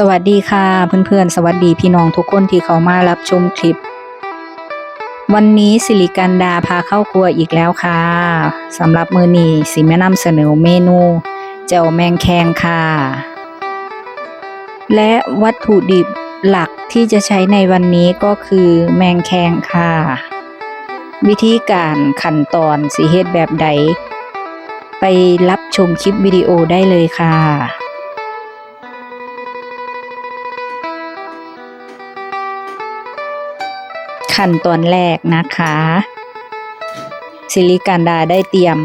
สวัสดีค่ะเพื่อนๆ สวัสดีพี่น้องทุกคนที่เขามารับชมคลิป วันนี้สิริกันดาพาเข้าครัวอีกแล้วค่ะสำหรับมือนี้สิแม่นำเสนอเมนูเจ้าแมงแคงค่ะ และวัตถุดิบหลักที่จะใช้ในวันนี้ก็คือแมงแคงค่ะ วิธีการขั้นตอนสีเฮ็ดแบบใด ไปรับชมคลิปวิดีโอได้เลยค่ะ ขั้นตอนแรกนะคะสิริกันดาได้เตรียม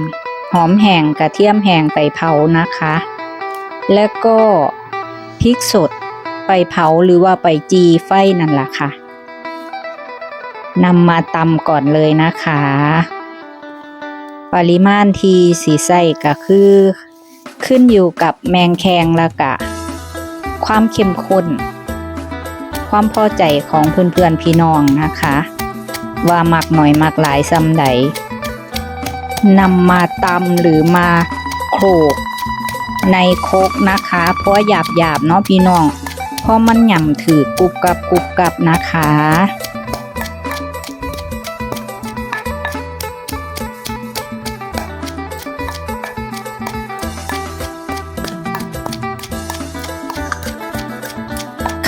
หอมแห้งกระเทียมแห้งไปเผานะคะ แล้วก็พริกสดไปเผาหรือว่าไปจีไฟนั่นแหละค่ะนำมาตำก่อนเลยนะคะ ปริมาณที่สีใส่ก็คือขึ้นอยู่กับแมงแคงล้วก็ความเข้มข้น ความพอใจของเพื่อนๆพี่น้องนะคะ ว่ามักหน่อยมักหลายซ้ำใดนำมาตำหรือมาโขลกในโคกนะคะ เพราะหยาบหยาบเนาะพี่น้องเพราะมันหย่ำถือกุบกับกุบกับนะคะ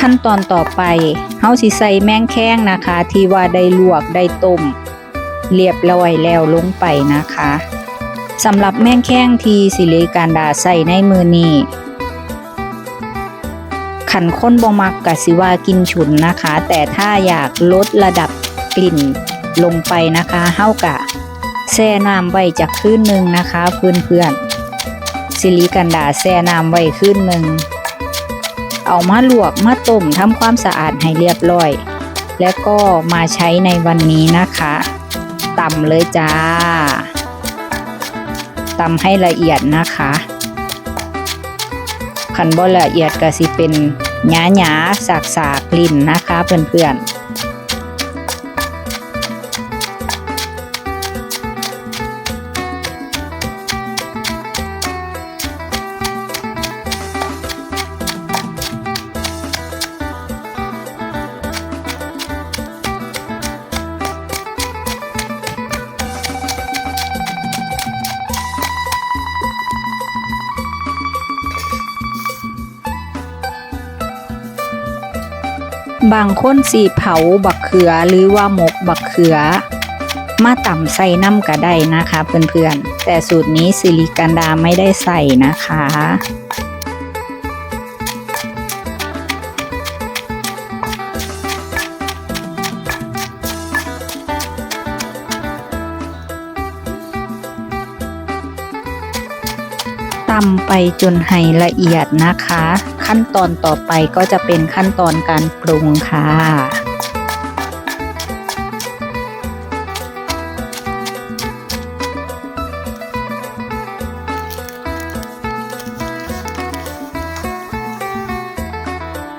ขั้นตอนต่อไปเฮาสิใส่แมงแข้งนะคะ ที่ว่าได้ลวกได้ต้ม เรียบร้อยแล้วลงไปนะคะสำหรับแมงแข้งที่สิริการดาใส่ในมือนี้ขันข้นบ่มักกะสิว่ากินฉุนนะคะ แต่ถ้าอยากลดระดับกลิ่นลงไปนะคะเฮากะแช่น้ำไว้จากคืนหนึ่งนะคะเพื่อนๆสิริกันดาแช่น้ำไว้คืนหนึ่ง เอามาลวกมาต้มทำความสะอาดให้เรียบร้อย แล้วก็มาใช้ในวันนี้นะคะตำเลยจ้าตำให้ละเอียดนะคะขันบ่ละเอียดก็สิเป็นหยาหยาสากสากๆลิ่นนะคะเพื่อนๆ บางคนสีเผาบักเขือหรือว่าหมกบักเขือ มาต่ำใส่น้ำก็ได้นะคะเพื่อนๆ แต่สูตรนี้สิริกันดาไม่ได้ใส่นะคะ ตำไปจนให้ละเอียดนะคะ ขั้นตอนต่อไปก็จะเป็นขั้นตอนการปรุงค่ะ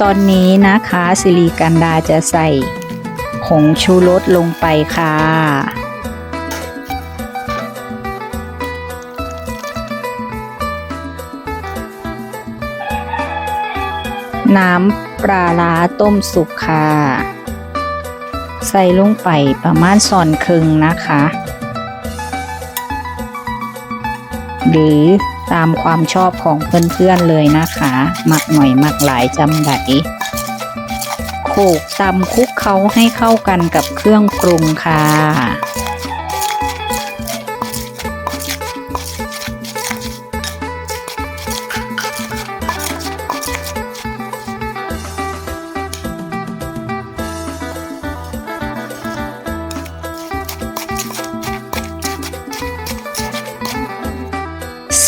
ตอนนี้นะคะสิริกันดาจะใส่ผงชูรสลงไปค่ะ น้ำปลาร้าต้มสุกค่ะ ใส่ลงไปประมาณส่อนครึ่งนะคะ หรือตามความชอบของเพื่อนๆเลยนะคะ หมักหน่อยหมักหลายจำไดโขกตำคุกเคล้าให้เข้ากันกับเครื่องปรุงค่ะ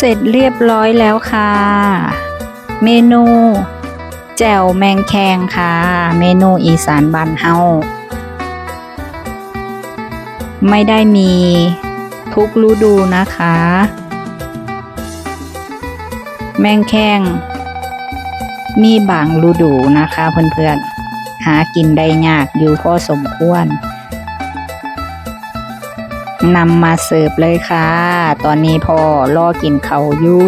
เสร็จเรียบร้อยแล้วค่ะ เมนู แจ่วแมงแคงค่ะ เมนูอีสานบ้านเฮาไม่ได้มีทุกฤดูนะคะ แมงแคงมีบางฤดูนะคะเพื่อนๆ หากินได้ยากอยู่พอสมควร นำมาเสิร์ฟเลยค่ะ ตอนนี้พอรอกินเขาอยู่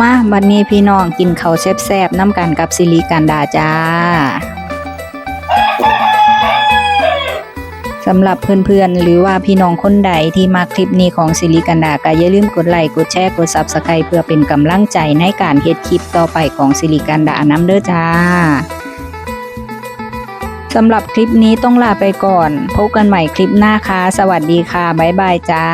มาบัดนี้พี่น้องกินข้าวแซ่บๆน้ำกันกับซิลิกันดาจ้าสำหรับเพื่อนๆ หรือว่าพี่น้องคนใดที่มาคลิปนี้ของซิลิกันดาก็อย่าลืมกดไลค์กดแชร์กด Subscribe เพื่อเป็นกำลังใจในการเฮ็ดคลิปต่อไปของซิลิกันดาน้ำเด้อจ้าสำหรับคลิปนี้ต้องลาไปก่อน พบกันใหม่คลิปหน้าค่ะ สวัสดีค่ะ บ๊ายบายจ้า